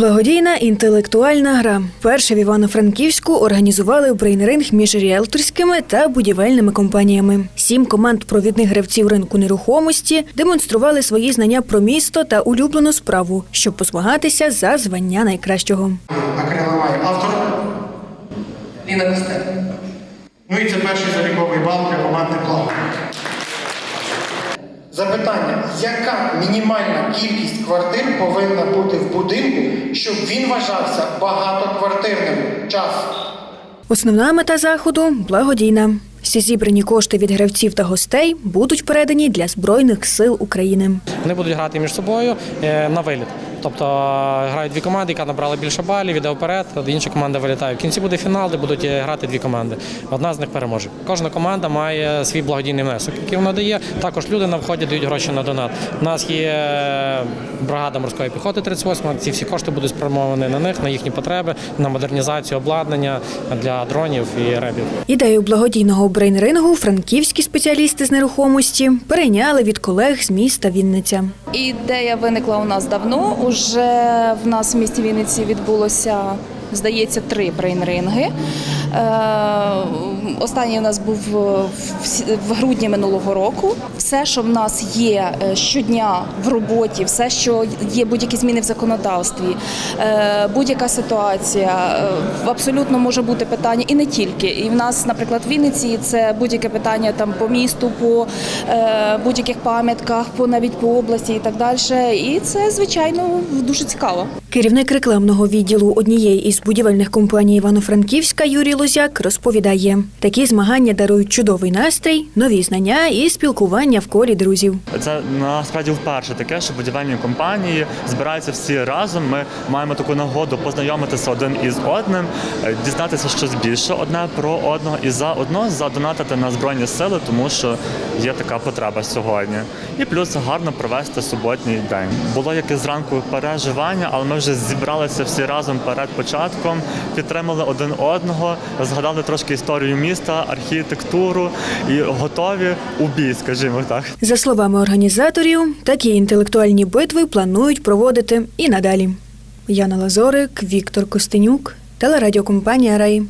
Благодійна інтелектуальна гра. Перше в Івано-Франківську організували брейнринг між ріелторськими та будівельними компаніями. Сім команд провідних гравців ринку нерухомості демонстрували свої знання про місто та улюблену справу, щоб позмагатися за звання найкращого. Акрила має автор Ліна Костель. Ну і це перший заліковий бал для команди Плава. Запитання: яка мінімальна кількість квартир повинна бути в будинку, щоб він вважався багатоквартирним? Час. Основна мета заходу благодійна. Всі зібрані кошти від гравців та гостей будуть передані для збройних сил України. Вони будуть грати між собою е, на виліт. Тобто е, грають дві команди, яка набрала більше балів, іде вперед, інша команда вилітає. В кінці буде фінал, де будуть е, грати дві команди. Одна з них переможе. Кожна команда має свій благодійний внесок, який вона дає. Також люди на вході дають гроші на донат. У нас є е, бригада морської піхоти 38. Ці всі кошти будуть спрямовані на них, на їхні потреби, на модернізацію обладнання для дронів і ребів. Ідею благодійного брейнрингу франківські спеціалісти з нерухомості перейняли від колег з міста Вінниця. Ідея виникла у нас давно. Уже в нас в місті Вінниці відбулося, здається, три брейнринги. Е, Останній у нас був в грудні минулого року. Все, що в нас є е, щодня в роботі, все, що є будь-які зміни в законодавстві, е, будь-яка ситуація, е, абсолютно може бути питання і не тільки. І в нас, наприклад, в Вінниці це будь-яке питання там по місту, по е, будь-яких пам'ятках, по навіть по області і так далі. І це звичайно дуже цікаво. Керівник рекламного відділу однієї із будівельних компаній Івано-Франківська Юрій Лозяк розповідає, такі змагання дарують чудовий настрій, нові знання і спілкування в колі друзів. Це насправді вперше таке, що будівельні компанії збираються всі разом. Ми маємо таку нагоду познайомитися один із одним, е, дізнатися щось більше одне про одного і заодно задонатити на збройні сили, тому що є така потреба сьогодні. І плюс гарно провести суботній день. Було якесь зранку переживання, але ми вже зібралися всі разом перед початком, підтримали один одного, згадали трошки історію міста, архітектуру і готові у бій, скажімо так. За словами організаторів, такі інтелектуальні битви планують проводити і надалі. Яна Лазорик, Віктор Костенюк, телерадіокомпанія Рай.